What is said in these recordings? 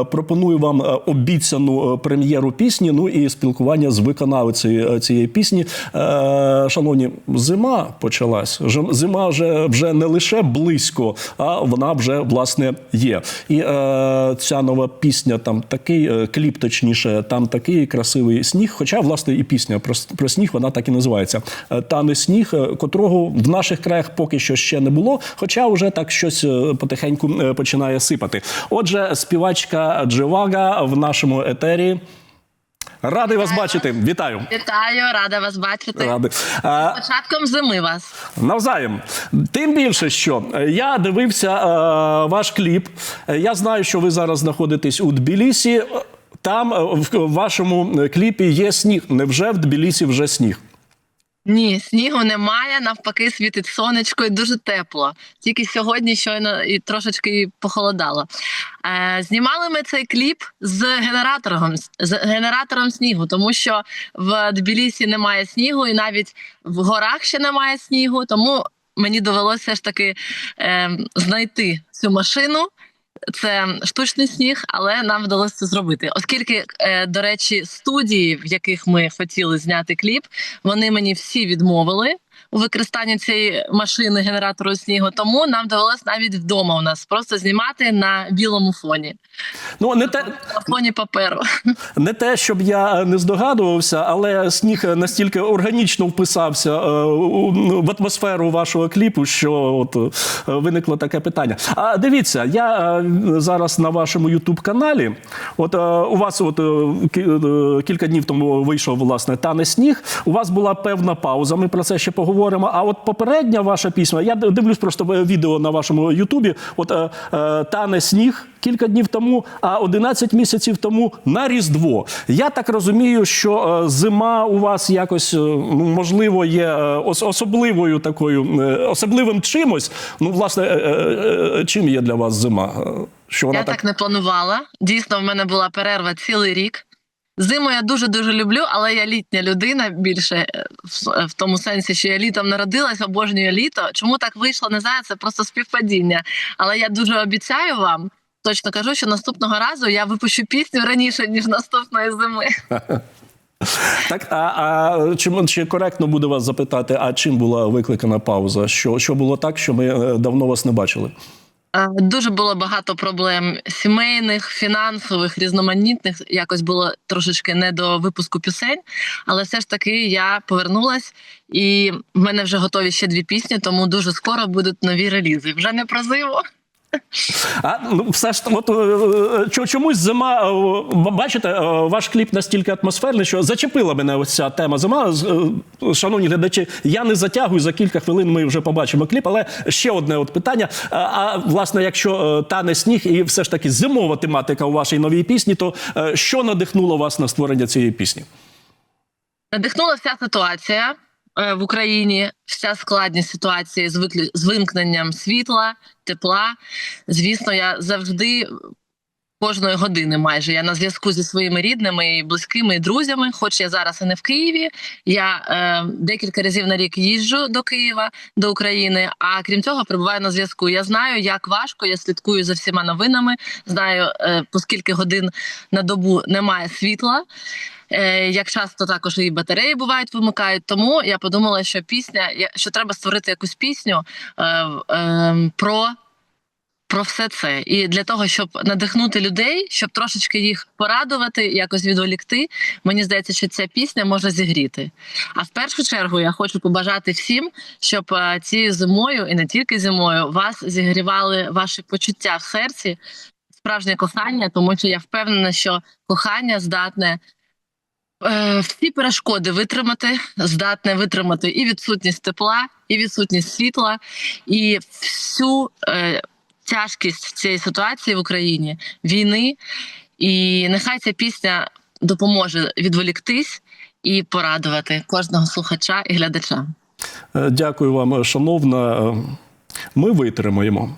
е, пропоную вам е, обіцяну е, прем'єру пісні. Ну і спілкування з виконавицею е, цієї пісні. Шановні, зима почалась. Зима вже вже не лише близько, а вона вже власне є. І ця нова пісня, там такий кліп, точніше, там такий красивий сніг. Хоча, власне, і пісня про, про сніг вона так і називається. Тане сніг, котрого в наших краях поки що ще не було, хоча вже так щось потихеньку починає сипати. Отже, співачка Дживага в нашому етері. Радий вас бачити. Вітаю. Вітаю, рада вас бачити. Радий. А, Початком зими вас. Навзаєм. Тим більше, що я дивився е, ваш кліп. Я знаю, що ви зараз знаходитесь у Тбілісі. Там е, в вашому кліпі є сніг. Невже в Тбілісі вже сніг? Ні, снігу немає, навпаки, світить сонечко і дуже тепло. Тільки сьогодні щойно і трошечки похолодало. Е, знімали ми цей кліп з генератором, з генератором снігу, тому що в Тбілісі немає снігу, і навіть в горах ще немає снігу. Тому мені довелося ж таки е, знайти цю машину. Це штучний сніг, але нам вдалося це зробити. Оскільки, е, до речі, студії, в яких ми хотіли зняти кліп, вони мені всі відмовили у використанні цієї машини генератору снігу. Тому нам довелося навіть вдома у нас просто знімати на білому фоні, Ну не те, на фоні паперу. не те, щоб я не здогадувався, але сніг настільки органічно вписався е, в атмосферу вашого кліпу, що от е, виникло таке питання. А дивіться, я е, зараз на вашому Ютуб каналі. От е, у вас, от е, е, кілька днів тому вийшов власне тане сніг. У вас була певна пауза. Ми про це ще поговоримо. А от попередня ваша пісня, я дивлюсь просто відео на вашому Ютубі. От е, е, тане сніг кілька днів тому, а 11 місяців тому на Різдво. Я так розумію, що е, зима у вас якось е, ну, можливо є е, ос- особливою такою е, особливим чимось. Ну, власне, е, е, е, чим є для вас зима? Е, Що вона Я так так не планувала. Дійсно, в мене була перерва цілий рік. Зиму я дуже дуже люблю, але я літня людина більше е, в, в тому сенсі, що я літом народилась, обожнюю літо. Чому так вийшло, не знаю. Це просто співпадіння. Але я дуже обіцяю вам. Точно кажу, що наступного разу я випущу пісню раніше ніж наступної зими. так. А, а чи, чи коректно буде вас запитати, а чим була викликана пауза? Що, що було так, що ми е, давно вас не бачили? Дуже було багато проблем сімейних, фінансових, різноманітних. Якось було трошечки не до випуску пісень, але все ж таки я повернулась, і в мене вже готові ще дві пісні, тому дуже скоро будуть нові релізи. Вже не про зиму. А ну все ж от е, чомусь зима. е, Бачите, е, ваш кліп настільки атмосферний, що зачепила мене ось ця тема зима. Е, Шановні глядачі, я не затягую за кілька хвилин. Ми вже побачимо кліп. Але ще одне от питання. А, власне, якщо е, тане сніг і все ж таки зимова тематика у вашій новій пісні, то е, що надихнуло вас на створення цієї пісні? Надихнула вся ситуація е, в Україні, вся складність ситуації з виклю... з вимкненням світла, тепла. Звісно, я завжди. Кожної години майже я на зв'язку зі своїми рідними і близькими і друзями. Хоч я зараз і не в Києві. Я е, декілька разів на рік їжджу до Києва, до України. А крім цього, перебуваю на зв'язку. Я знаю, як важко. Я слідкую за всіма новинами. Знаю, е, по скільки годин на добу немає світла. Е, як часто також і батареї бувають вимикають. Тому я подумала, що пісня, що треба створити якусь пісню е, е, про. Про все це і для того, щоб надихнути людей, щоб трошечки їх порадувати, якось відволікти. Мені здається, що ця пісня може зігріти. А в першу чергу я хочу побажати всім, щоб е, цією зимою і не тільки зимою вас зігрівали ваші почуття в серці, справжнє кохання, тому що я впевнена, що кохання здатне всі перешкоди витримати, здатне витримати і відсутність тепла, і відсутність світла, і всю е, тяжкість цієї ситуації в Україні, війни. І нехай ця пісня допоможе відволіктись і порадувати кожного слухача і глядача. Е, Дякую вам, шановна. Ми витримуємо.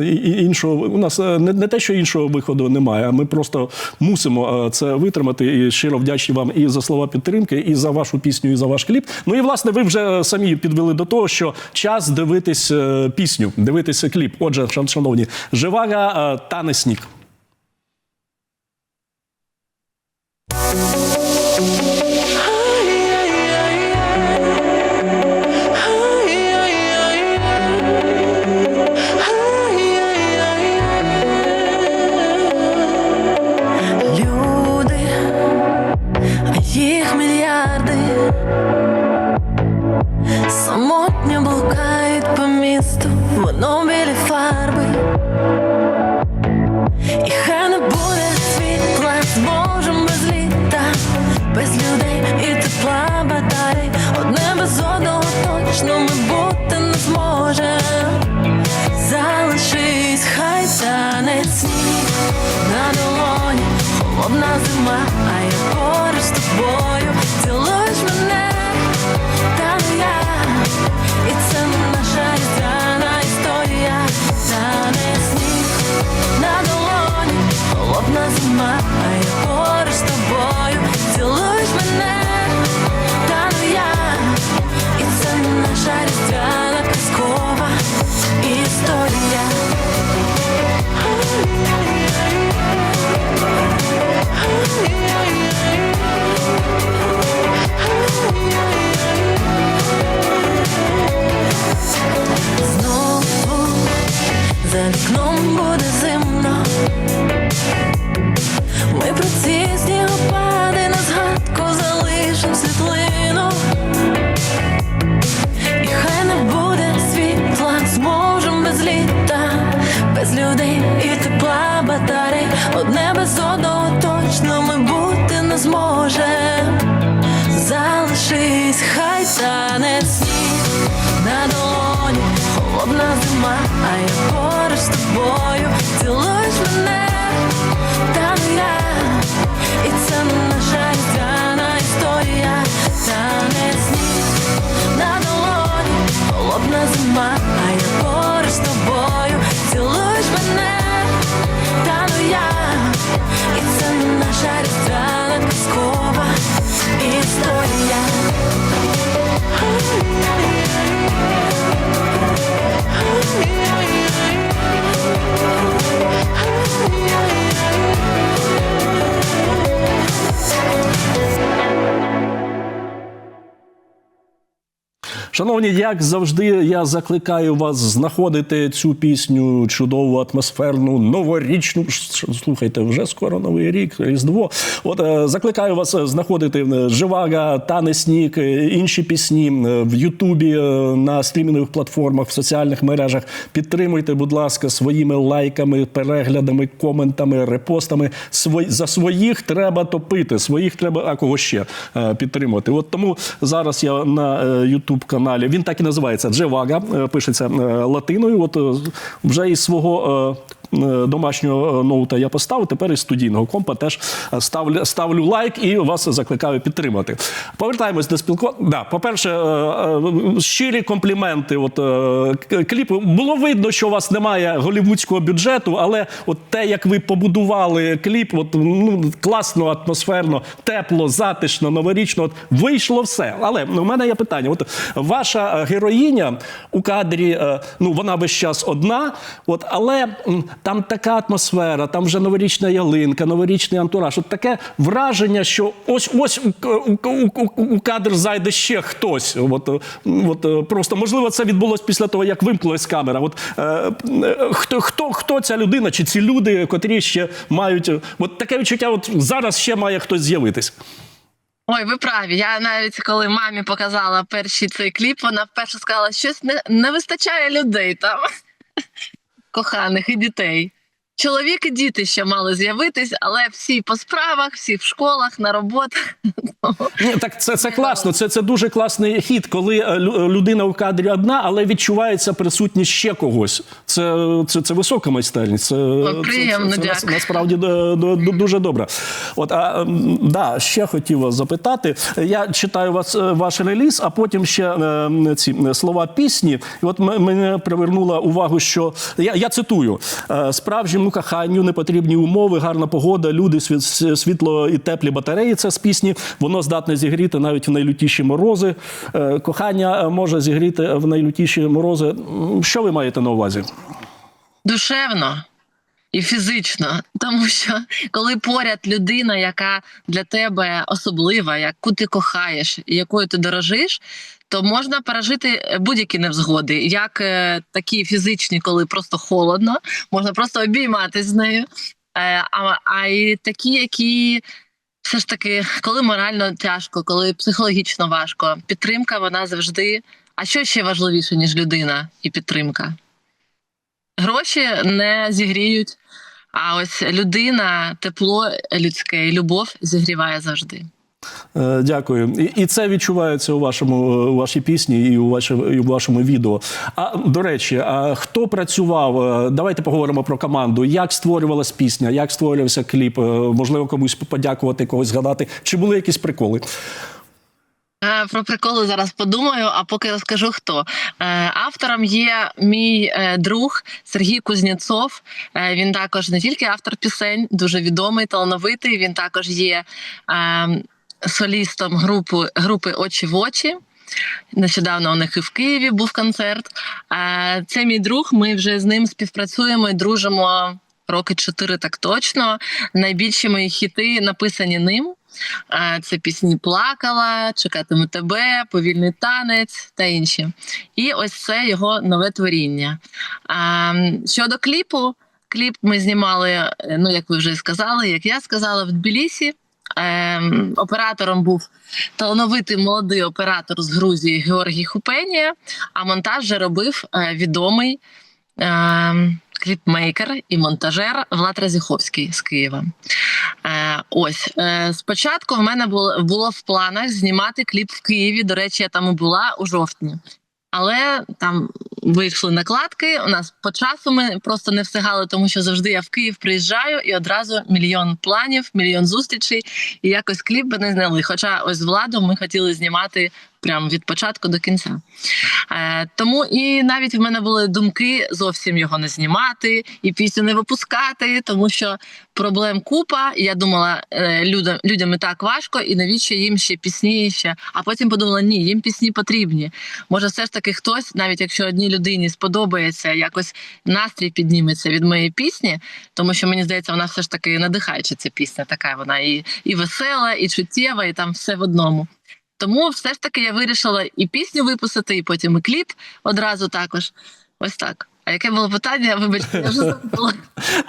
Е, іншого у нас е, не, не те, що іншого виходу немає. а Ми просто мусимо е, це витримати. І щиро вдячні вам і за слова підтримки, і за вашу пісню, і за ваш кліп. Ну і власне, ви вже самі підвели до того, що час дивитись пісню, дивитися кліп. Отже, шановні, живага та тане сніг. Холодна а я поруч з тобою, цілуєш мене, та не я, і це наша різдвяна історія, тане сніг на долоні, холодна зима, а я поруч з тобою, цілуєш мене, та ну я, і це наша різдвяна Шановні, як завжди, я закликаю вас знаходити цю пісню чудову, атмосферну, новорічну. Слухайте, вже скоро новий рік, Різдво. От е, закликаю вас знаходити е, Живага, Тане Снік, е, інші пісні в Ютубі, на стрімінгових платформах, в соціальних мережах. Підтримуйте, будь ласка, своїми лайками, переглядами, коментами, репостами. Свої, за своїх треба топити, своїх треба, а кого ще підтримувати. От тому зараз я на Ютуб каналі. Він так і називається Джевага, е, пишеться е, латиною. От е, вже із свого. Е, Домашнього е, ноута я поставив, тепер із студійного компа теж е, ставлю, ставлю лайк і вас закликаю підтримати. Повертаємось до спілкування. Да, по-перше, щирі компліменти. От кліпу було видно, що у вас немає голівудського бюджету, але от те, як ви побудували кліп, от ну класно, атмосферно, тепло, затишно, новорічно. От вийшло все. Але у мене є питання: от ваша героїня у кадрі, ну вона весь час одна, от але там така атмосфера, там вже новорічна ялинка, новорічний антураж. От таке враження, що ось ось у, кадр зайде ще хтось. От, от просто можливо, це відбулося після того, як вимкнулась камера. От е, е, хто, хто, хто ця людина, чи ці люди, котрі ще мають от таке відчуття, от зараз ще має хтось з'явитись. Ой, ви праві. Я навіть коли мамі показала перший цей кліп, вона вперше сказала, що щось не, не вистачає людей там, коханих і дітей. Чоловік і діти ще мали з'явитись, але всі по справах, всі в школах, на роботах. Ні, так це, це класно. Це, це дуже класний хід, коли е, людина у кадрі одна, але відчувається присутність ще когось. Це, це, це висока майстерність. Це, приємно, це, це, нас- дякую. насправді дуже добре. От а да, ще хотів вас запитати. Я читаю вас е, ваш реліз, а потім ще е, ці е, слова пісні. І от мене привернула увагу, що я, я цитую: е, справжньому коханню не потрібні умови, гарна погода, люди, світ, світло і теплі батареї. Це з пісні. Воно здатне зігріти навіть в найлютіші морози. Е, Кохання е, може зігріти в найлютіші морози. Що ви маєте на увазі? Душевно. І фізично, тому що коли поряд людина, яка для тебе особлива, яку ти кохаєш і якою ти дорожиш, то можна пережити будь-які невзгоди, як е, такі фізичні, коли просто холодно, можна просто обійматися з нею. Е, а, а і такі, які все ж таки, коли морально тяжко, коли психологічно важко, підтримка вона завжди. А що ще важливіше, ніж людина і підтримка? Гроші не зігріють, а ось людина, тепло людське і любов зігріває завжди. Е, Дякую. І, це відчувається у вашому у вашій пісні і у вашому, і у вашому відео. А до речі, а хто працював? Е, Давайте поговоримо про команду. Як створювалась пісня, як створювався кліп? Е, Можливо, комусь подякувати, когось згадати. Чи були якісь приколи? Е, Про приколи зараз подумаю, а поки розкажу хто. Е, Автором є мій е, друг Сергій Кузнєцов. Він також не тільки автор пісень, дуже відомий, талановитий. Він також є е, солістом групи, групи Очі в очі. Нещодавно у них і в Києві був концерт. Це мій друг. Ми вже з ним співпрацюємо і дружимо роки чотири, так точно. Найбільші мої хіти написані ним. Е, Це пісні Плакала, Чекатиму тебе, Повільний танець та інші. І ось це його нове творіння. Е, Щодо кліпу, кліп ми знімали, е, ну як ви вже сказали, як я сказала, в Тбілісі. Ем, Оператором був талановитий молодий оператор з Грузії Георгій Хупенія, а монтаж вже робив е, відомий кліпмейкер і монтажер Влад Разіховський з Києва. Е, ось е, спочатку в мене було, було в планах знімати кліп в Києві. До речі, я там була у жовтні. Але там вийшли накладки. У нас по часу ми просто не встигали, тому що завжди я в Київ приїжджаю і одразу мільйон планів, мільйон зустрічей, і якось кліп би не зняли. Хоча ось з владом ми хотіли знімати прямо від початку до кінця. Е, тому і навіть в мене були думки зовсім його не знімати і пісню не випускати, тому що проблем купа. Я думала, е, людям, людям і так важко, і навіщо їм ще пісні ще. А потім подумала, ні, їм пісні потрібні. Може, все ж таки хтось, навіть якщо одній людині сподобається, якось настрій підніметься від моєї пісні, тому що мені здається, вона все ж таки надихаюча ця пісня. Така вона і, і весела, і чуттєва, і там все в одному. Тому все ж таки я вирішила і пісню випустити, і потім і кліп одразу також. Ось так. А яке було питання? Вибачте, я вже забула.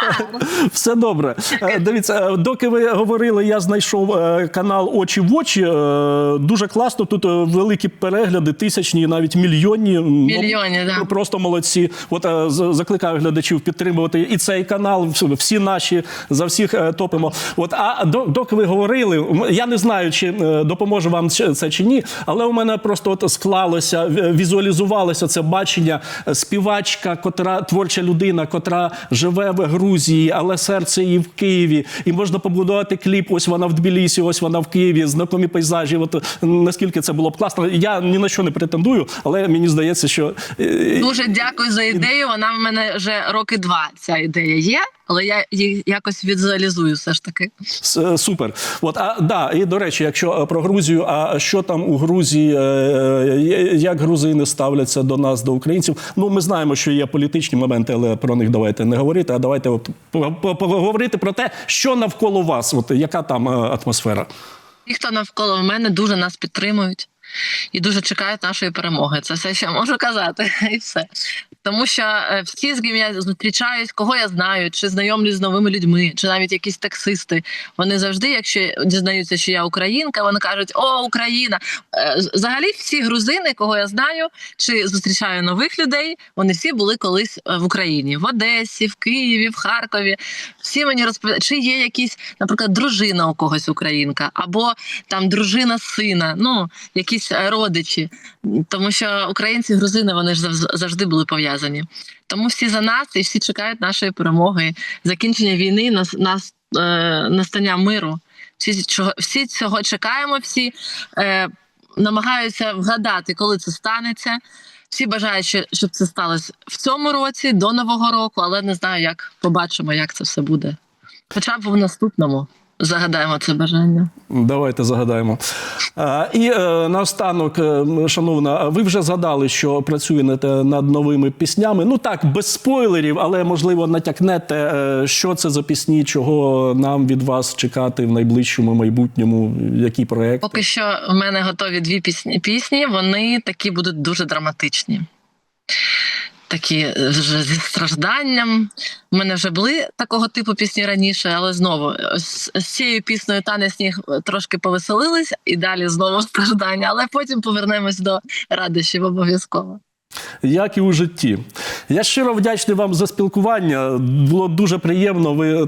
Все добре. Е, Дивіться, е, доки ви говорили, я знайшов е, канал Очі в очі. Дуже класно. Тут великі перегляди, тисячні, навіть мільйонні. Ну, Мільйонні, да. Просто молодці. От закликаю глядачів підтримувати і цей канал. Всі наші за всіх топимо. От а доки ви говорили, я не знаю, чи допоможе вам це чи ні, але у мене просто от склалося, візуалізувалося це бачення співачка, котра творча людина, котра живе в Грузії, але серце її в Києві. І можна побудувати кліп. Ось вона в Тбілісі, ось вона в Києві, знакомі пейзажі. От наскільки це було б класно. Я ні на що не претендую, але мені здається, що е, Дуже дякую за ідею. Вона в мене вже роки два. Ця ідея є, але я її якось візуалізую все ж таки. С- е, Супер. От, а да, і до речі, якщо е, про Грузію, а що там у Грузії, е, як грузини ставляться до нас, до українців? Ну, ми знаємо, що є політичні моменти, але про них давайте не говорити. А давайте от по- по- поговорити про те, що навколо вас, от яка там атмосфера. Ті, хто навколо мене, дуже нас підтримують і дуже чекають нашої перемоги. Це все, що я можу казати, і все. Тому що е, всі, з ким я зустрічаюсь, кого я знаю, чи знайомлюсь з новими людьми, чи навіть якісь таксисти. Вони завжди, якщо дізнаються, що я українка, вони кажуть: О, Україна! Е, Взагалі, всі грузини, кого я знаю, чи зустрічаю нових людей, вони всі були колись е, в Україні, в Одесі, в Києві, в Харкові. Всі мені розповідають, чи є якісь, наприклад, дружина у когось українка, або там дружина сина, ну якісь е, родичі. Тому що українці, грузини, вони ж завжди були пов'язані. Тому всі за нас і всі чекають нашої перемоги, закінчення війни, нас, нас е, настання миру. Всі чого всі цього чекаємо, всі е, намагаються вгадати, коли це станеться. Всі бажають, що- щоб це сталося в цьому році, до нового року, але не знаю, як побачимо, як це все буде. Хоча б в наступному. Загадаємо це бажання. Давайте загадаємо. І е, наостанок, е, шановна, ви вже згадали, що працюєте над новими піснями. Ну так, без спойлерів, але можливо натякнете, е, що це за пісні, чого нам від вас чекати в найближчому майбутньому, які проекти. Поки що в мене готові дві пісні. Пісні вони такі будуть дуже драматичні. Такі е, вже зі стражданням. У мене вже були такого типу пісні раніше, але знову з, з цією піснею Тане сніг трошки повеселились, і далі знову страждання, але потім повернемось до радощів обов'язково. як і у житті. Я щиро вдячний вам за спілкування. Було дуже приємно. Ви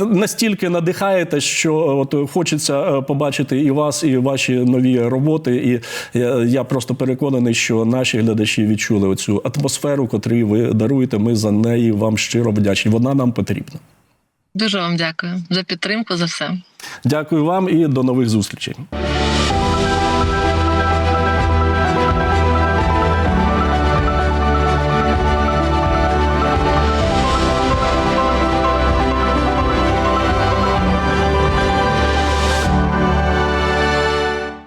настільки надихаєте, що от хочеться е, побачити і вас, і ваші нові роботи. І я, просто переконаний, що наші глядачі відчули оцю атмосферу, котру ви даруєте. Ми за неї вам щиро вдячні. Вона нам потрібна. Дуже вам дякую за підтримку, за все. Дякую вам і до нових зустрічей.